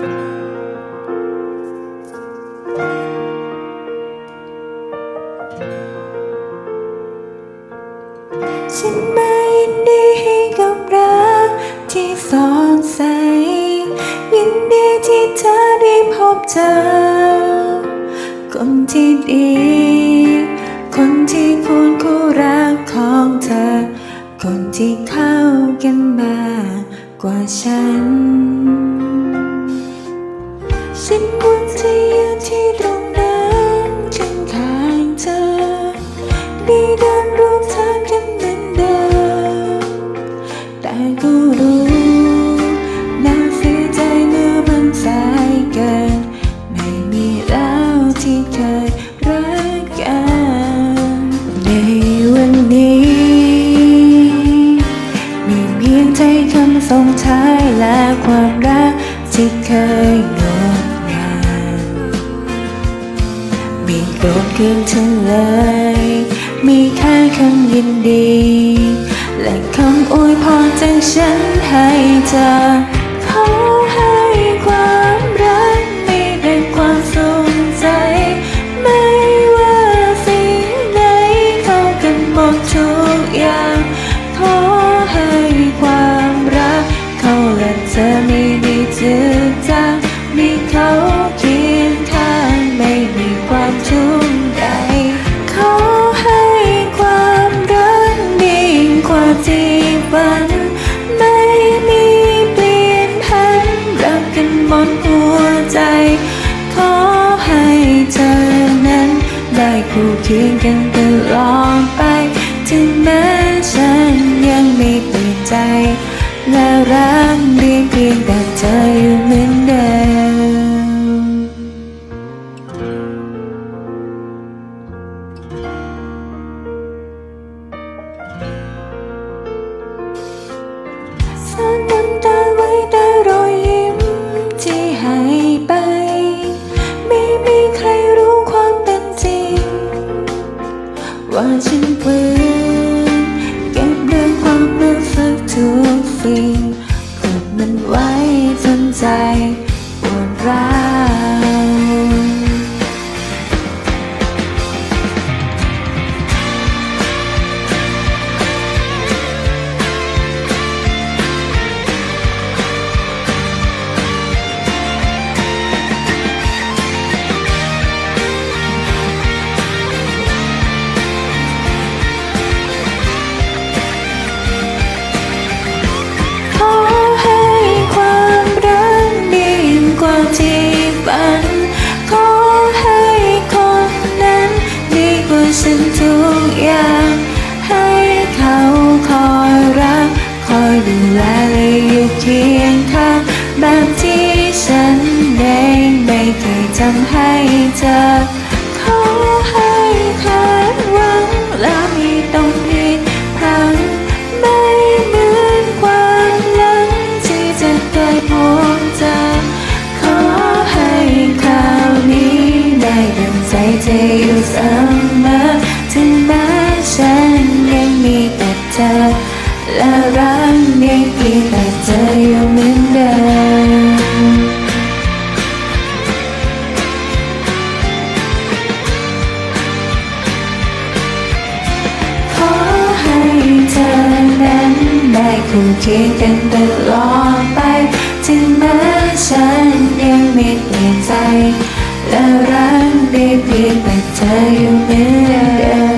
ฉันไม่ยินดีให้กับรักที่สองใส ยินดีที่เธอได้พบเจอ คนที่ดี คนที่ควรคู่รักของเธอ คนที่เข้ากันมากกว่าฉัน ฉันหวังจะยืนที่ตรงนั้นข้างข้างเธอได้เดินร่วมทางกันเหมือนเดิมแต่ก็รู้น่าเสียใจเมื่อมันสายเกิน ไม่มีแล้วที่เคยรักกัน ในวันนี้ มีเพียงใจคำส่งท้ายและความรักที่เคย มีโกรธเกินเธอเลย มีแค่คำยินดี และคำอวยพรจากฉันให้เธอขอ คียงกันตลอดไป ถึงแม้ฉันยังไม่เปลี่ยนใจ และรักเพียงเพียงแต่เธออยู่ ทำให้เธอขอให้คาดหวังและม่ต้องผิดพลังไม่เหมือนความหลังที่จะเคยพบเจอขอให้คราวนี้ได้ดังใจเธออยู่เสมอถึงแม้ฉันยังมีแต่เธอและรักยังเพียงแต่ คู่เคียงกันตลอดไป ถึงแม้ฉันยังไม่เปลี่ยนใจ และรักได้เพียงแต่เธออยู่เหมือนเดิม